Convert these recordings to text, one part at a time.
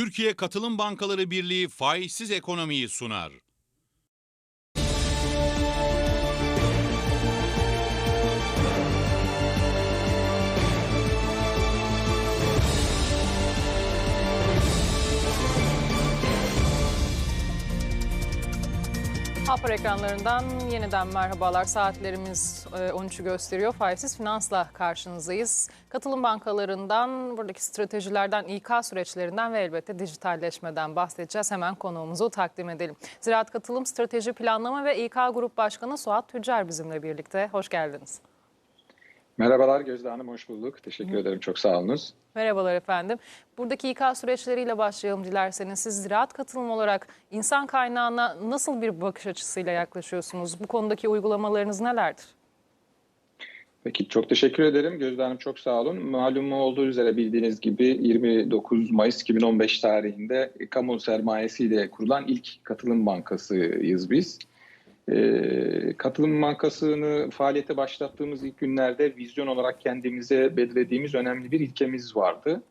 Türkiye Katılım Bankaları Birliği faizsiz ekonomiyi sunar. Haber ekranlarından yeniden merhabalar. Saatlerimiz e, 13'ü gösteriyor. Faizsiz Finans'la karşınızdayız. Katılım bankalarından, buradaki stratejilerden, İK süreçlerinden ve elbette dijitalleşmeden bahsedeceğiz. Hemen konuğumuzu takdim edelim. Ziraat Katılım Strateji Planlama ve İK Grup Başkanı Suat Tüccar bizimle birlikte. Hoş geldiniz. Merhabalar Gözde Hanım, hoş bulduk. Teşekkür ederim, çok sağ olunuz. Merhabalar efendim. Buradaki İK süreçleriyle başlayalım dilerseniz. Siz ziraat katılım olarak insan kaynağına nasıl bir bakış açısıyla yaklaşıyorsunuz? Bu konudaki uygulamalarınız nelerdir? Peki, çok teşekkür ederim. Gözde Hanım çok sağ olun. Malum olduğu üzere bildiğiniz gibi 29 Mayıs 2015 tarihinde kamu sermayesiyle kurulan ilk katılım bankasıyız biz. Ee, katılım bankasını faaliyete başlattığımız ilk günlerde vizyon olarak kendimize belirlediğimiz önemli bir ilkemiz vardı.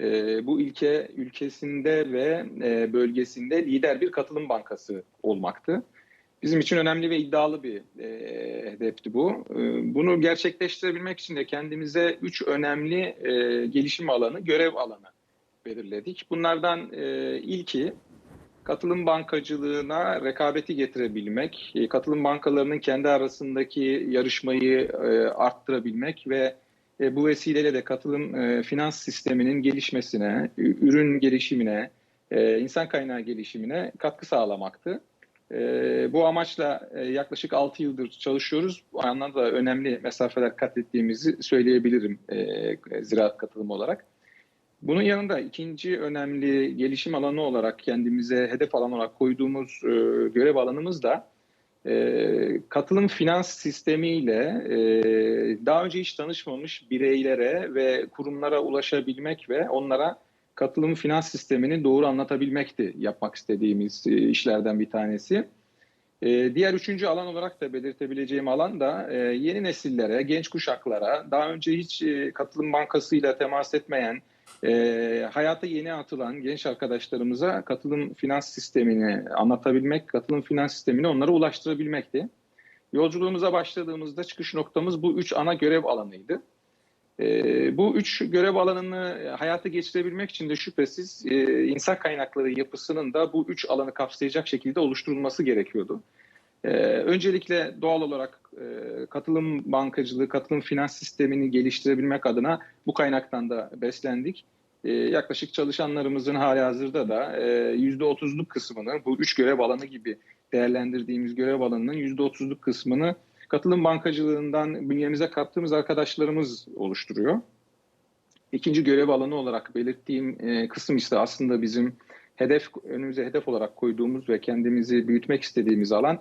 Ee, bu ilke ülkesinde ve e, bölgesinde lider bir katılım bankası olmaktı. Bizim için önemli ve iddialı bir e, hedefti bu. E, bunu gerçekleştirebilmek için de kendimize üç önemli e, gelişim alanı, görev alanı belirledik. Bunlardan e, ilki katılım bankacılığına rekabeti getirebilmek, e, katılım bankalarının kendi arasındaki yarışmayı e, arttırabilmek ve e, bu vesileyle de katılım finans sisteminin gelişmesine, ürün gelişimine, insan kaynağı gelişimine katkı sağlamaktı. Bu amaçla yaklaşık 6 yıldır çalışıyoruz. Bu anlamda da önemli mesafeler kat ettiğimizi söyleyebilirim ziraat katılımı olarak. Bunun yanında ikinci önemli gelişim alanı olarak kendimize hedef alan olarak koyduğumuz e, görev alanımız da e, katılım finans sistemiyle e, daha önce hiç tanışmamış bireylere ve kurumlara ulaşabilmek ve onlara katılım finans sistemini doğru anlatabilmekti yapmak istediğimiz e, işlerden bir tanesi. E, diğer üçüncü alan olarak da belirtebileceğim alan da e, yeni nesillere, genç kuşaklara, daha önce hiç e, katılım bankasıyla temas etmeyen, e, hayata yeni atılan genç arkadaşlarımıza katılım finans sistemini anlatabilmek, katılım finans sistemini onlara ulaştırabilmekti. Yolculuğumuza başladığımızda çıkış noktamız bu üç ana görev alanıydı. E, bu üç görev alanını hayata geçirebilmek için de şüphesiz e, insan kaynakları yapısının da bu üç alanı kapsayacak şekilde oluşturulması gerekiyordu. Ee, öncelikle doğal olarak e, katılım bankacılığı, katılım finans sistemini geliştirebilmek adına bu kaynaktan da beslendik. E, yaklaşık çalışanlarımızın hali hazırda da e, %30'luk kısmını, bu üç görev alanı gibi değerlendirdiğimiz görev alanının %30'luk kısmını katılım bankacılığından bünyemize kattığımız arkadaşlarımız oluşturuyor. İkinci görev alanı olarak belirttiğim e, kısım ise aslında bizim hedef önümüze hedef olarak koyduğumuz ve kendimizi büyütmek istediğimiz alan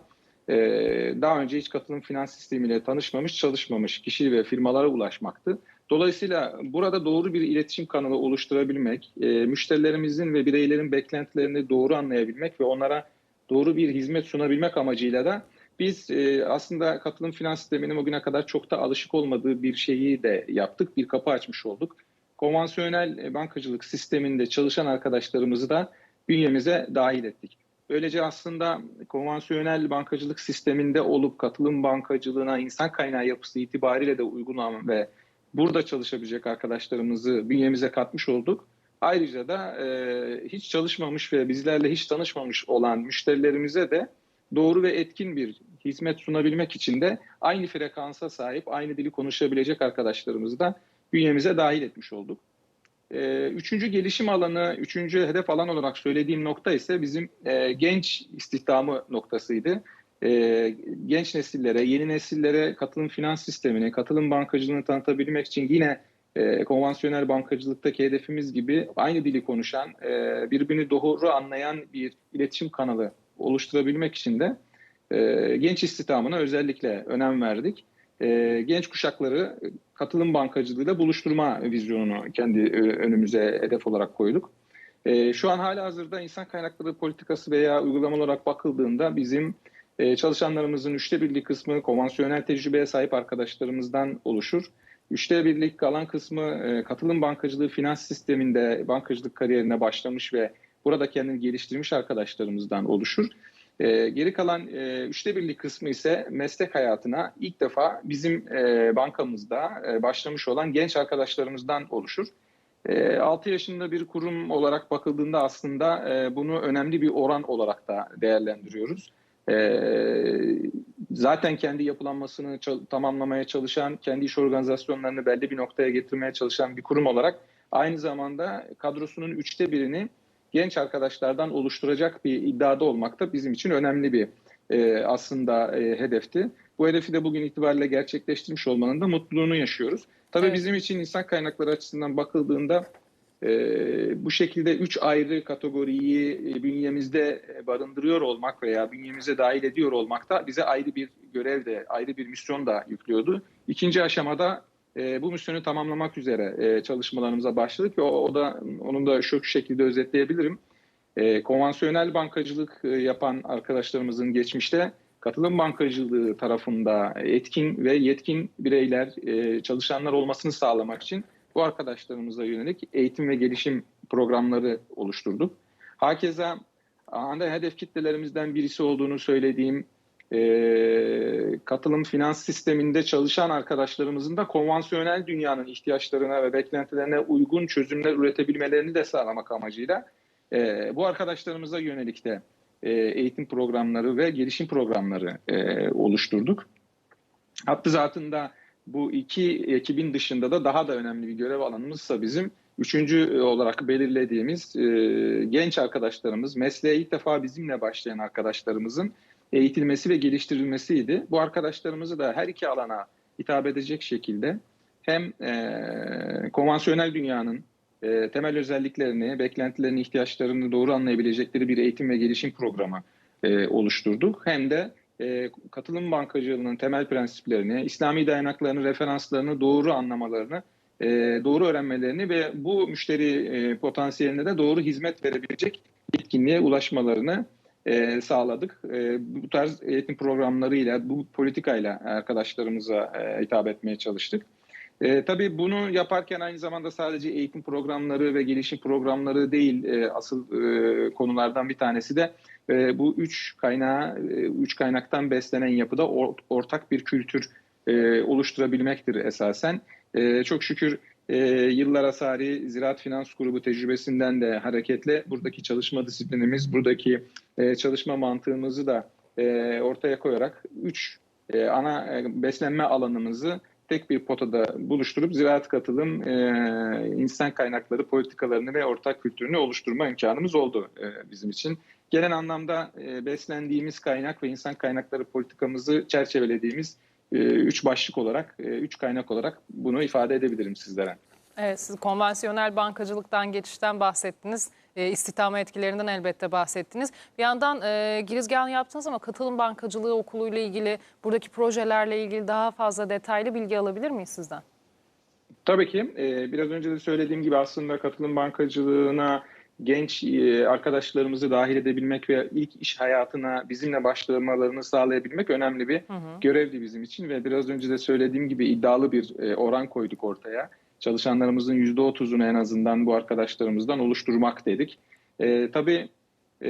ee, daha önce hiç katılım finans sistemiyle tanışmamış, çalışmamış kişi ve firmalara ulaşmaktı. Dolayısıyla burada doğru bir iletişim kanalı oluşturabilmek, e, müşterilerimizin ve bireylerin beklentilerini doğru anlayabilmek ve onlara doğru bir hizmet sunabilmek amacıyla da biz e, aslında katılım finans sisteminin o güne kadar çok da alışık olmadığı bir şeyi de yaptık, bir kapı açmış olduk. Konvansiyonel e, bankacılık sisteminde çalışan arkadaşlarımızı da bünyemize dahil ettik. Böylece aslında konvansiyonel bankacılık sisteminde olup katılım bankacılığına insan kaynağı yapısı itibariyle de uygun olan ve burada çalışabilecek arkadaşlarımızı bünyemize katmış olduk. Ayrıca da e, hiç çalışmamış ve bizlerle hiç tanışmamış olan müşterilerimize de doğru ve etkin bir hizmet sunabilmek için de aynı frekansa sahip, aynı dili konuşabilecek arkadaşlarımızı da bünyemize dahil etmiş olduk. Ee, üçüncü gelişim alanı, üçüncü hedef alan olarak söylediğim nokta ise bizim e, genç istihdamı noktasıydı. E, genç nesillere, yeni nesillere katılım finans sistemini, katılım bankacılığını tanıtabilmek için yine e, konvansiyonel bankacılıktaki hedefimiz gibi aynı dili konuşan, e, birbirini doğru anlayan bir iletişim kanalı oluşturabilmek için de genç istihdamına özellikle önem verdik genç kuşakları katılım bankacılığıyla buluşturma vizyonunu kendi e, önümüze hedef olarak koyduk. E, şu an hala hazırda insan kaynakları politikası veya uygulama olarak bakıldığında bizim e, çalışanlarımızın üçte birlik kısmı konvansiyonel tecrübeye sahip arkadaşlarımızdan oluşur. Üçte birlik kalan kısmı katılım bankacılığı finans sisteminde bankacılık kariyerine başlamış ve burada kendini geliştirmiş arkadaşlarımızdan oluşur. E, geri kalan e, üçte birlik kısmı ise meslek hayatına ilk defa bizim e, bankamızda e, başlamış olan genç arkadaşlarımızdan oluşur. E, 6 yaşında bir kurum olarak bakıldığında aslında e, bunu önemli bir oran olarak da değerlendiriyoruz. E, zaten kendi yapılanmasını tamamlamaya çalışan, kendi iş organizasyonlarını belli bir noktaya getirmeye çalışan bir kurum olarak aynı zamanda kadrosunun üçte birini genç arkadaşlardan oluşturacak bir iddiada olmak da bizim için önemli bir e, aslında e, hedefti. Bu hedefi de bugün itibariyle gerçekleştirmiş olmanın da mutluluğunu yaşıyoruz. Tabii Evet. bizim için insan kaynakları açısından bakıldığında e, bu şekilde üç ayrı kategoriyi e, bünyemizde barındırıyor olmak veya bünyemize dahil ediyor olmak da bize ayrı bir görev de, ayrı bir misyon da yüklüyordu. İkinci aşamada e, bu misyonu tamamlamak üzere e, çalışmalarımıza başladık o, o da onun da şu şekilde özetleyebilirim. E, konvansiyonel bankacılık e, yapan arkadaşlarımızın geçmişte katılım bankacılığı tarafında etkin ve yetkin bireyler, e, çalışanlar olmasını sağlamak için bu arkadaşlarımıza yönelik eğitim ve gelişim programları oluşturduk. Hakeza anda hedef kitlelerimizden birisi olduğunu söylediğim e, katılım finans sisteminde çalışan arkadaşlarımızın da konvansiyonel dünyanın ihtiyaçlarına ve beklentilerine uygun çözümler üretebilmelerini de sağlamak amacıyla e, bu arkadaşlarımıza yönelik de e, eğitim programları ve gelişim programları e, oluşturduk. Hattı zatında bu iki ekibin dışında da daha da önemli bir görev alanımızsa bizim üçüncü olarak belirlediğimiz e, genç arkadaşlarımız, mesleğe ilk defa bizimle başlayan arkadaşlarımızın eğitilmesi ve geliştirilmesiydi. Bu arkadaşlarımızı da her iki alana hitap edecek şekilde hem e, konvansiyonel dünyanın e, temel özelliklerini, beklentilerini, ihtiyaçlarını doğru anlayabilecekleri bir eğitim ve gelişim programı e, oluşturduk. Hem de e, katılım bankacılığının temel prensiplerini, İslami dayanaklarını, referanslarını doğru anlamalarını, e, doğru öğrenmelerini ve bu müşteri e, potansiyeline de doğru hizmet verebilecek etkinliğe ulaşmalarını e, sağladık. E, bu tarz eğitim programlarıyla, bu politikayla arkadaşlarımıza e, hitap etmeye çalıştık. E, tabii bunu yaparken aynı zamanda sadece eğitim programları ve gelişim programları değil e, asıl e, konulardan bir tanesi de e, bu üç kaynağı, e, üç kaynaktan beslenen yapıda or, ortak bir kültür e, oluşturabilmektir esasen. E, çok şükür e, yıllara sari Ziraat Finans Grubu tecrübesinden de hareketle buradaki çalışma disiplinimiz, buradaki e, çalışma mantığımızı da e, ortaya koyarak üç e, ana e, beslenme alanımızı tek bir potada buluşturup ziraat katılım, e, insan kaynakları politikalarını ve ortak kültürünü oluşturma imkanımız oldu e, bizim için. Genel anlamda e, beslendiğimiz kaynak ve insan kaynakları politikamızı çerçevelediğimiz üç başlık olarak, e, üç kaynak olarak bunu ifade edebilirim sizlere. Evet, siz konvansiyonel bankacılıktan geçişten bahsettiniz. E, istihdama etkilerinden elbette bahsettiniz. Bir yandan e, girizgahını yaptınız ama katılım bankacılığı okuluyla ilgili, buradaki projelerle ilgili daha fazla detaylı bilgi alabilir miyiz sizden? Tabii ki. E, biraz önce de söylediğim gibi aslında katılım bankacılığına genç e, arkadaşlarımızı dahil edebilmek ve ilk iş hayatına bizimle başlamalarını sağlayabilmek önemli bir Hı hı. görevdi bizim için ve biraz önce de söylediğim gibi iddialı bir e, oran koyduk ortaya. Çalışanlarımızın %30'unu en azından bu arkadaşlarımızdan oluşturmak dedik. E, tabii e,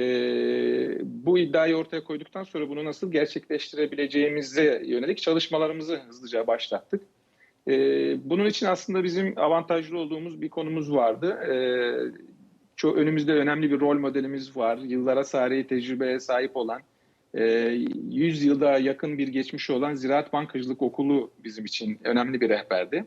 bu iddiayı ortaya koyduktan sonra bunu nasıl gerçekleştirebileceğimize yönelik çalışmalarımızı hızlıca başlattık. E, bunun için aslında bizim avantajlı olduğumuz bir konumuz vardı. E, çok önümüzde önemli bir rol modelimiz var. Yıllara sari tecrübeye sahip olan, e, 100 yılda yakın bir geçmişi olan Ziraat Bankacılık Okulu bizim için önemli bir rehberdi.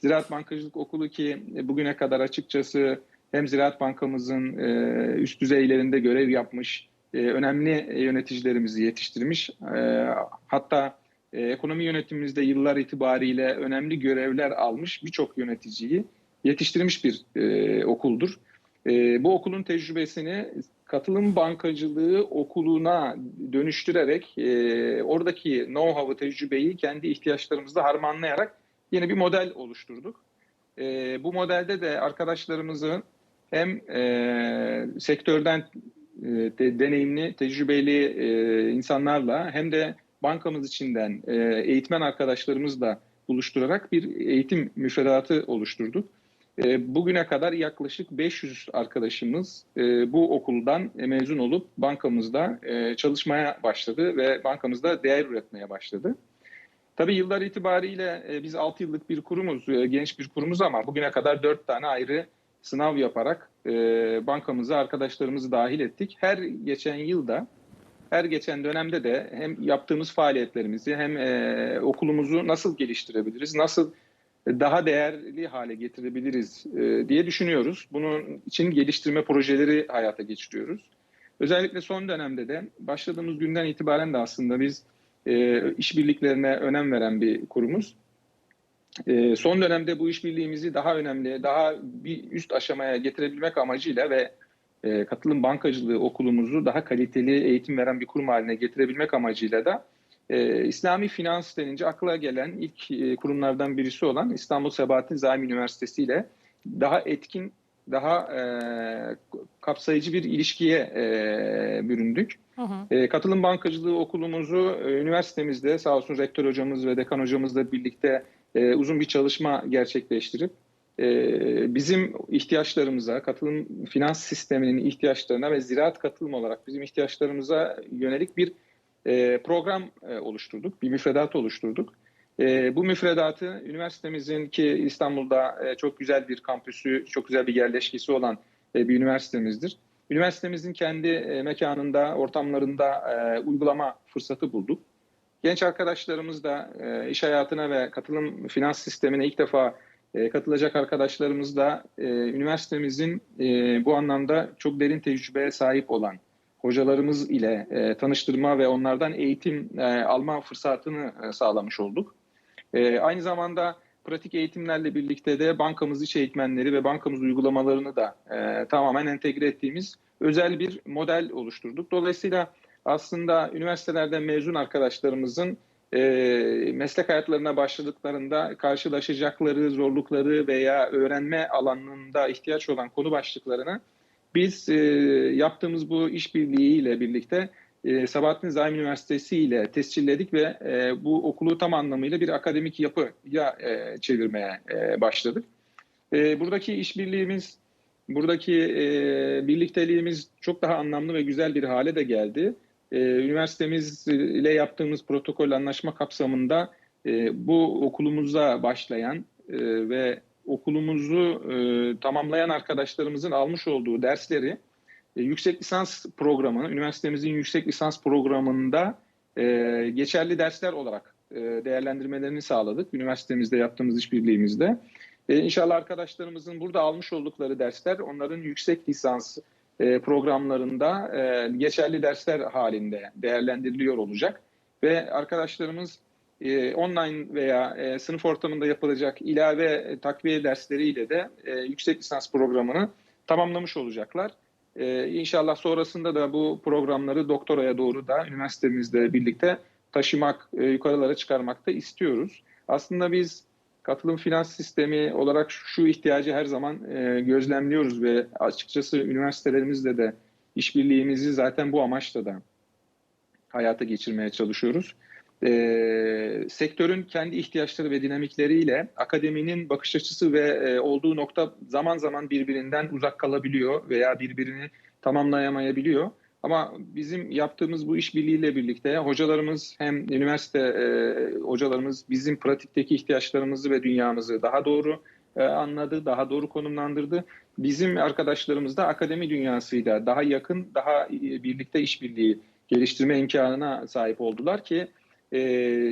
Ziraat Bankacılık Okulu ki bugüne kadar açıkçası hem Ziraat Bankamızın e, üst düzeylerinde görev yapmış, e, önemli yöneticilerimizi yetiştirmiş. E, hatta e, ekonomi yönetimimizde yıllar itibariyle önemli görevler almış birçok yöneticiyi yetiştirmiş bir e, okuldur. E, bu okulun tecrübesini katılım bankacılığı okuluna dönüştürerek e, oradaki know-how'ı, tecrübeyi kendi ihtiyaçlarımızla harmanlayarak yeni bir model oluşturduk. E, bu modelde de arkadaşlarımızın hem e, sektörden e, de, deneyimli, tecrübeli e, insanlarla hem de bankamız içinden e, eğitmen arkadaşlarımızla buluşturarak bir eğitim müfredatı oluşturduk. E, bugüne kadar yaklaşık 500 arkadaşımız e, bu okuldan mezun olup bankamızda e, çalışmaya başladı ve bankamızda değer üretmeye başladı. Tabii yıllar itibariyle biz 6 yıllık bir kurumuz, genç bir kurumuz ama bugüne kadar 4 tane ayrı sınav yaparak bankamıza arkadaşlarımızı dahil ettik. Her geçen yılda, her geçen dönemde de hem yaptığımız faaliyetlerimizi hem okulumuzu nasıl geliştirebiliriz, nasıl daha değerli hale getirebiliriz e, diye düşünüyoruz. Bunun için geliştirme projeleri hayata geçiriyoruz. Özellikle son dönemde de başladığımız günden itibaren de aslında biz e, işbirliklerine önem veren bir kurumuz. E, son dönemde bu işbirliğimizi daha önemli, daha bir üst aşamaya getirebilmek amacıyla ve katılım bankacılığı okulumuzu daha kaliteli eğitim veren bir kurum haline getirebilmek amacıyla da e, İslami finans denince akla gelen ilk e, kurumlardan birisi olan İstanbul Sebahattin Zaim Üniversitesi ile daha etkin, daha e, kapsayıcı bir ilişkiye e, büründük. Hı hı. E, katılım bankacılığı okulumuzu e, üniversitemizde sağ olsun rektör hocamız ve dekan hocamızla birlikte e, uzun bir çalışma gerçekleştirip e, bizim ihtiyaçlarımıza, katılım finans sisteminin ihtiyaçlarına ve ziraat katılım olarak bizim ihtiyaçlarımıza yönelik bir e, program e, oluşturduk, bir müfredat oluşturduk. E, bu müfredatı üniversitemizin ki İstanbul'da çok güzel bir kampüsü, çok güzel bir yerleşkesi olan bir üniversitemizdir. Üniversitemizin kendi mekanında, ortamlarında uygulama fırsatı bulduk. Genç arkadaşlarımız da iş hayatına ve katılım finans sistemine ilk defa katılacak arkadaşlarımız da üniversitemizin bu anlamda çok derin tecrübeye sahip olan hocalarımız ile e, tanıştırma ve onlardan eğitim e, alma fırsatını e, sağlamış olduk. E, aynı zamanda pratik eğitimlerle birlikte de bankamız iç eğitmenleri ve bankamız uygulamalarını da e, tamamen entegre ettiğimiz özel bir model oluşturduk. Dolayısıyla aslında üniversitelerden mezun arkadaşlarımızın e, meslek hayatlarına başladıklarında karşılaşacakları zorlukları veya öğrenme alanında ihtiyaç olan konu başlıklarını biz e, yaptığımız bu işbirliğiyle birlikte e, Sabahattin Zaim Üniversitesi ile tescilledik ve e, bu okulu tam anlamıyla bir akademik yapıya e, çevirmeye e, başladık. E, buradaki işbirliğimiz, buradaki e, birlikteliğimiz çok daha anlamlı ve güzel bir hale de geldi. E, üniversitemiz ile yaptığımız protokol anlaşma kapsamında e, bu okulumuza başlayan e, ve okulumuzu e, tamamlayan arkadaşlarımızın almış olduğu dersleri e, yüksek lisans programı, üniversitemizin yüksek lisans programında e, geçerli dersler olarak e, değerlendirmelerini sağladık. Üniversitemizde yaptığımız işbirliğimizde. E, inşallah arkadaşlarımızın burada almış oldukları dersler onların yüksek lisans e, programlarında e, geçerli dersler halinde değerlendiriliyor olacak. Ve arkadaşlarımız e, online veya e, sınıf ortamında yapılacak ilave e, takviye dersleriyle de e, yüksek lisans programını tamamlamış olacaklar. E, inşallah sonrasında da bu programları doktoraya doğru da üniversitemizle birlikte taşımak, e, yukarılara çıkarmak da istiyoruz. Aslında biz katılım finans sistemi olarak şu ihtiyacı her zaman e, gözlemliyoruz ve açıkçası üniversitelerimizle de işbirliğimizi zaten bu amaçla da hayata geçirmeye çalışıyoruz e, sektörün kendi ihtiyaçları ve dinamikleriyle akademinin bakış açısı ve e, olduğu nokta zaman zaman birbirinden uzak kalabiliyor veya birbirini tamamlayamayabiliyor. Ama bizim yaptığımız bu işbirliğiyle birlikte hocalarımız hem üniversite e, hocalarımız bizim pratikteki ihtiyaçlarımızı ve dünyamızı daha doğru e, anladı, daha doğru konumlandırdı. Bizim arkadaşlarımız da akademi dünyasıyla daha yakın, daha e, birlikte işbirliği geliştirme imkanına sahip oldular ki e,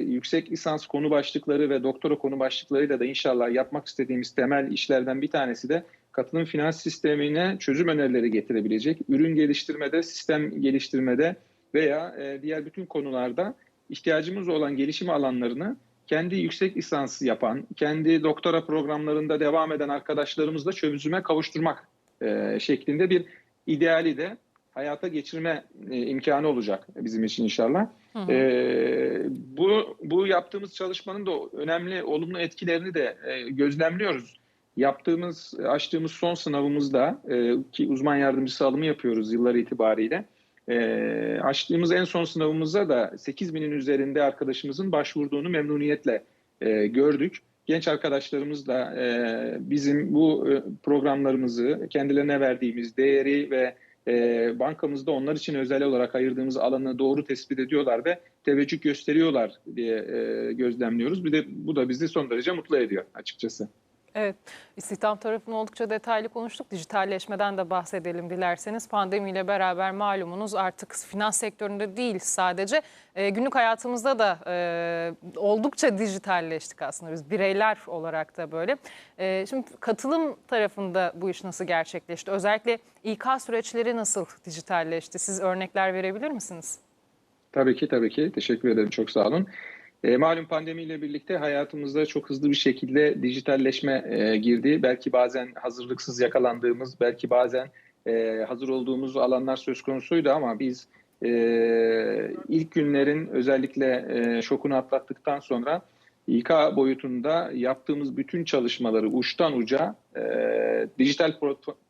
yüksek lisans konu başlıkları ve doktora konu başlıklarıyla da inşallah yapmak istediğimiz temel işlerden bir tanesi de katılım finans sistemine çözüm önerileri getirebilecek, ürün geliştirmede, sistem geliştirmede veya e, diğer bütün konularda ihtiyacımız olan gelişim alanlarını kendi yüksek lisans yapan, kendi doktora programlarında devam eden arkadaşlarımızla çözüme kavuşturmak e, şeklinde bir ideali de hayata geçirme e, imkanı olacak bizim için inşallah. E, bu bu yaptığımız çalışmanın da önemli olumlu etkilerini de e, gözlemliyoruz. Yaptığımız açtığımız son sınavımızda e, ki uzman yardımcısı alımı yapıyoruz yıllar itibariyle. E, açtığımız en son sınavımızda da 8 binin üzerinde arkadaşımızın başvurduğunu memnuniyetle e, gördük. Genç arkadaşlarımız da e, bizim bu e, programlarımızı, kendilerine verdiğimiz değeri ve e, bankamızda onlar için özel olarak ayırdığımız alanı doğru tespit ediyorlar ve teveccüh gösteriyorlar diye e, gözlemliyoruz. Bir de bu da bizi son derece mutlu ediyor açıkçası. Evet, istihdam tarafını oldukça detaylı konuştuk. Dijitalleşmeden de bahsedelim dilerseniz. Pandemiyle beraber malumunuz artık finans sektöründe değil sadece e, günlük hayatımızda da e, oldukça dijitalleştik aslında biz bireyler olarak da böyle. E, şimdi katılım tarafında bu iş nasıl gerçekleşti? Özellikle İK süreçleri nasıl dijitalleşti? Siz örnekler verebilir misiniz? Tabii ki tabii ki. Teşekkür ederim. Çok sağ olun. E, malum pandemiyle birlikte hayatımızda çok hızlı bir şekilde dijitalleşme e, girdi. Belki bazen hazırlıksız yakalandığımız, belki bazen e, hazır olduğumuz alanlar söz konusuydu ama biz e, ilk günlerin özellikle e, şokunu atlattıktan sonra İK boyutunda yaptığımız bütün çalışmaları uçtan uca e, dijital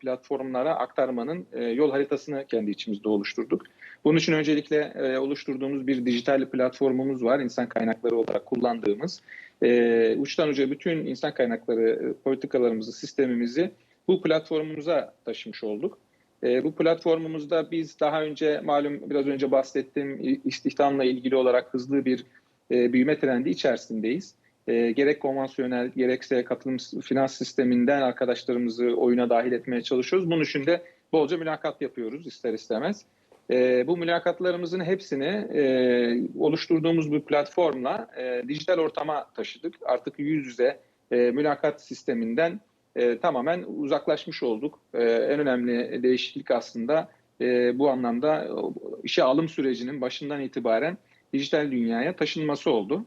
platformlara aktarmanın e, yol haritasını kendi içimizde oluşturduk. Bunun için öncelikle e, oluşturduğumuz bir dijital platformumuz var. insan kaynakları olarak kullandığımız. E, uçtan uca bütün insan kaynakları e, politikalarımızı, sistemimizi bu platformumuza taşımış olduk. E, bu platformumuzda biz daha önce malum biraz önce bahsettiğim istihdamla ilgili olarak hızlı bir e, büyüme trendi içerisindeyiz. E, gerek konvansiyonel gerekse katılım finans sisteminden arkadaşlarımızı oyuna dahil etmeye çalışıyoruz. Bunun için de bolca mülakat yapıyoruz ister istemez. E, bu mülakatlarımızın hepsini e, oluşturduğumuz bu platformla dijital ortama taşıdık. Artık yüz yüze mülakat sisteminden tamamen uzaklaşmış olduk. En önemli değişiklik aslında bu anlamda işe alım sürecinin başından itibaren dijital dünyaya taşınması oldu.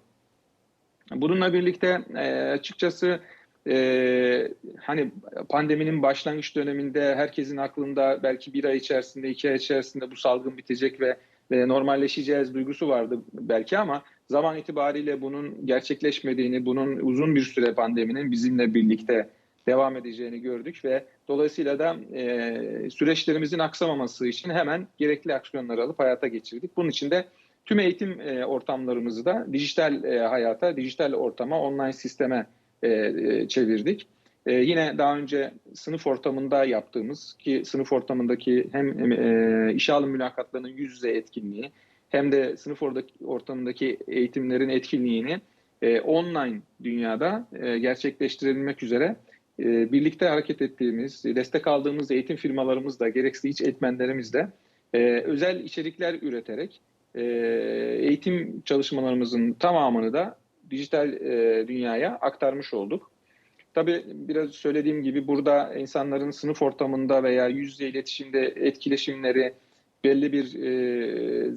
Bununla birlikte e, açıkçası e, hani pandeminin başlangıç döneminde herkesin aklında belki bir ay içerisinde, iki ay içerisinde bu salgın bitecek ve, ve normalleşeceğiz duygusu vardı belki ama zaman itibariyle bunun gerçekleşmediğini, bunun uzun bir süre pandeminin bizimle birlikte devam edeceğini gördük ve dolayısıyla da e, süreçlerimizin aksamaması için hemen gerekli aksiyonları alıp hayata geçirdik. Bunun için de tüm eğitim e, ortamlarımızı da dijital e, hayata, dijital ortama, online sisteme e, e, çevirdik. E, yine daha önce sınıf ortamında yaptığımız ki sınıf ortamındaki hem, hem e, işe alım mülakatlarının yüz yüze etkinliği hem de sınıf ortamındaki eğitimlerin etkinliğini e, online dünyada e, gerçekleştirilmek üzere e, birlikte hareket ettiğimiz, destek aldığımız eğitim firmalarımızla, gerekse iç eğitmenlerimizle e, özel içerikler üreterek e, eğitim çalışmalarımızın tamamını da dijital e, dünyaya aktarmış olduk. Tabii biraz söylediğim gibi burada insanların sınıf ortamında veya yüz yüze iletişimde etkileşimleri belli bir e,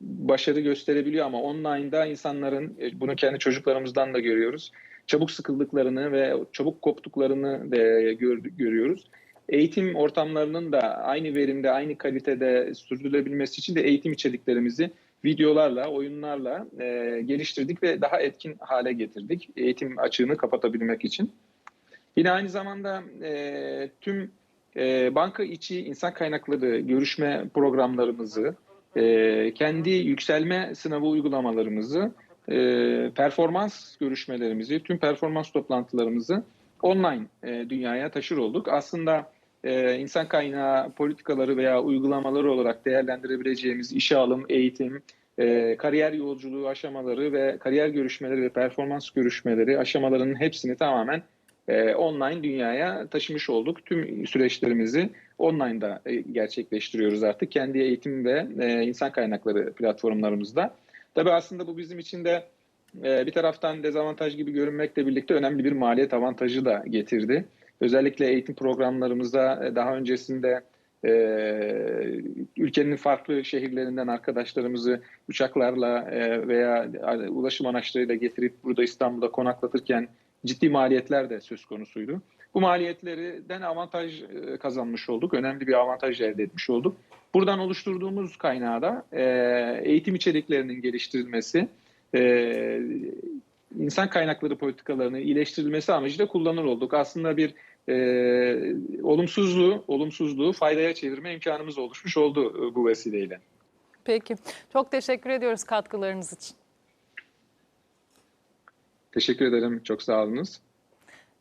başarı gösterebiliyor ama online'da insanların e, bunu kendi çocuklarımızdan da görüyoruz. Çabuk sıkıldıklarını ve çabuk koptuklarını da gör, görüyoruz. Eğitim ortamlarının da aynı verimde, aynı kalitede sürdürülebilmesi için de eğitim içeriklerimizi videolarla, oyunlarla e, geliştirdik ve daha etkin hale getirdik. Eğitim açığını kapatabilmek için. Yine aynı zamanda e, tüm e, banka içi insan kaynakları görüşme programlarımızı, e, kendi yükselme sınavı uygulamalarımızı, e, performans görüşmelerimizi, tüm performans toplantılarımızı online e, dünyaya taşır olduk. Aslında e, insan kaynağı politikaları veya uygulamaları olarak değerlendirebileceğimiz işe alım, eğitim, e, kariyer yolculuğu aşamaları ve kariyer görüşmeleri ve performans görüşmeleri aşamalarının hepsini tamamen e, online dünyaya taşımış olduk. Tüm süreçlerimizi online'da e, gerçekleştiriyoruz artık kendi eğitim ve e, insan kaynakları platformlarımızda. Tabii aslında bu bizim için de e, bir taraftan dezavantaj gibi görünmekle birlikte önemli bir maliyet avantajı da getirdi. Özellikle eğitim programlarımızda e, daha öncesinde e, ülkenin farklı şehirlerinden arkadaşlarımızı uçaklarla e, veya ulaşım araçlarıyla getirip burada İstanbul'da konaklatırken ciddi maliyetler de söz konusuydu. Bu maliyetlerden avantaj e, kazanmış olduk. Önemli bir avantaj elde etmiş olduk. Buradan oluşturduğumuz kaynağı da e, eğitim içeriklerinin geliştirilmesi, e, insan kaynakları politikalarının iyileştirilmesi amacıyla kullanır olduk. Aslında bir e, olumsuzluğu, olumsuzluğu faydaya çevirme imkanımız oluşmuş oldu e, bu vesileyle. Peki. Çok teşekkür ediyoruz katkılarınız için. Teşekkür ederim. Çok sağ olunuz.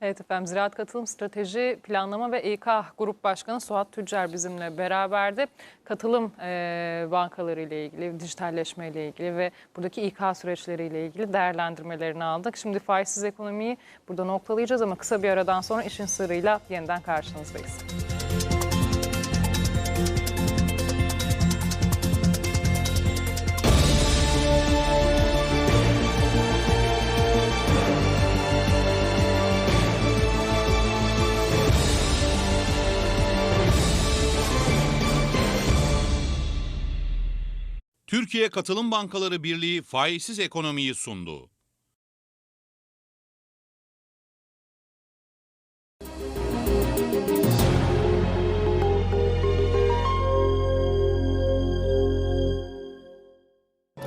Evet efendim Ziraat Katılım Strateji Planlama ve İK Grup Başkanı Suat Tüccar bizimle beraberdi. Katılım e, bankaları ile ilgili, dijitalleşme ile ilgili ve buradaki İK süreçleri ile ilgili değerlendirmelerini aldık. Şimdi faizsiz ekonomiyi burada noktalayacağız ama kısa bir aradan sonra işin sırrıyla yeniden karşınızdayız. Türkiye Katılım Bankaları Birliği faizsiz ekonomiyi sundu.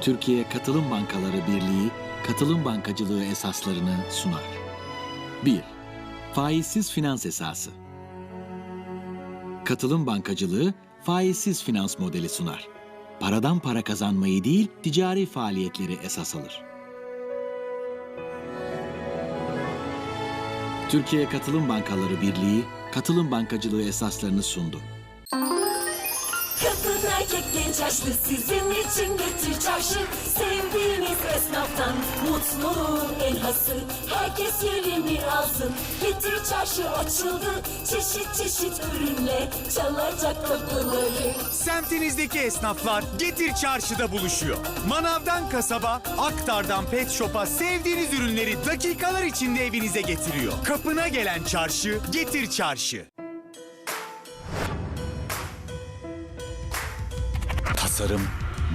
Türkiye Katılım Bankaları Birliği katılım bankacılığı esaslarını sunar. 1. Faizsiz finans esası. Katılım bankacılığı faizsiz finans modeli sunar. Paradan para kazanmayı değil, ticari faaliyetleri esas alır. Türkiye Katılım Bankaları Birliği katılım bankacılığı esaslarını sundu. Kadın erkek genç yaşlı sizin için getir çarşı Sevdiğiniz esnaftan mutluluğun en hası Herkes yerini alsın getir çarşı açıldı Çeşit çeşit ürünle çalacak kapıları Semtinizdeki esnaflar Getir Çarşı'da buluşuyor. Manavdan kasaba, aktardan pet shop'a sevdiğiniz ürünleri dakikalar içinde evinize getiriyor. Kapına gelen çarşı Getir Çarşı. Tasarım,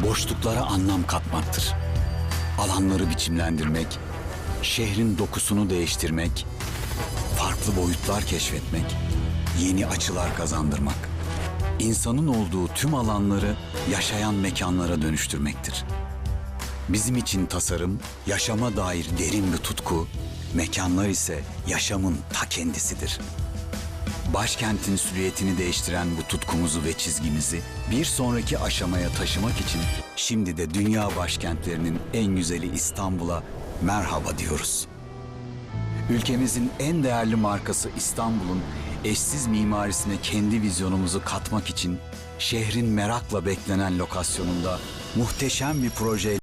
boşluklara anlam katmaktır. Alanları biçimlendirmek, şehrin dokusunu değiştirmek, farklı boyutlar keşfetmek, yeni açılar kazandırmak. İnsanın olduğu tüm alanları yaşayan mekanlara dönüştürmektir. Bizim için tasarım, yaşama dair derin bir tutku, mekanlar ise yaşamın ta kendisidir. Başkentin silüetini değiştiren bu tutkumuzu ve çizgimizi bir sonraki aşamaya taşımak için şimdi de dünya başkentlerinin en güzeli İstanbul'a merhaba diyoruz. Ülkemizin en değerli markası İstanbul'un eşsiz mimarisine kendi vizyonumuzu katmak için şehrin merakla beklenen lokasyonunda muhteşem bir proje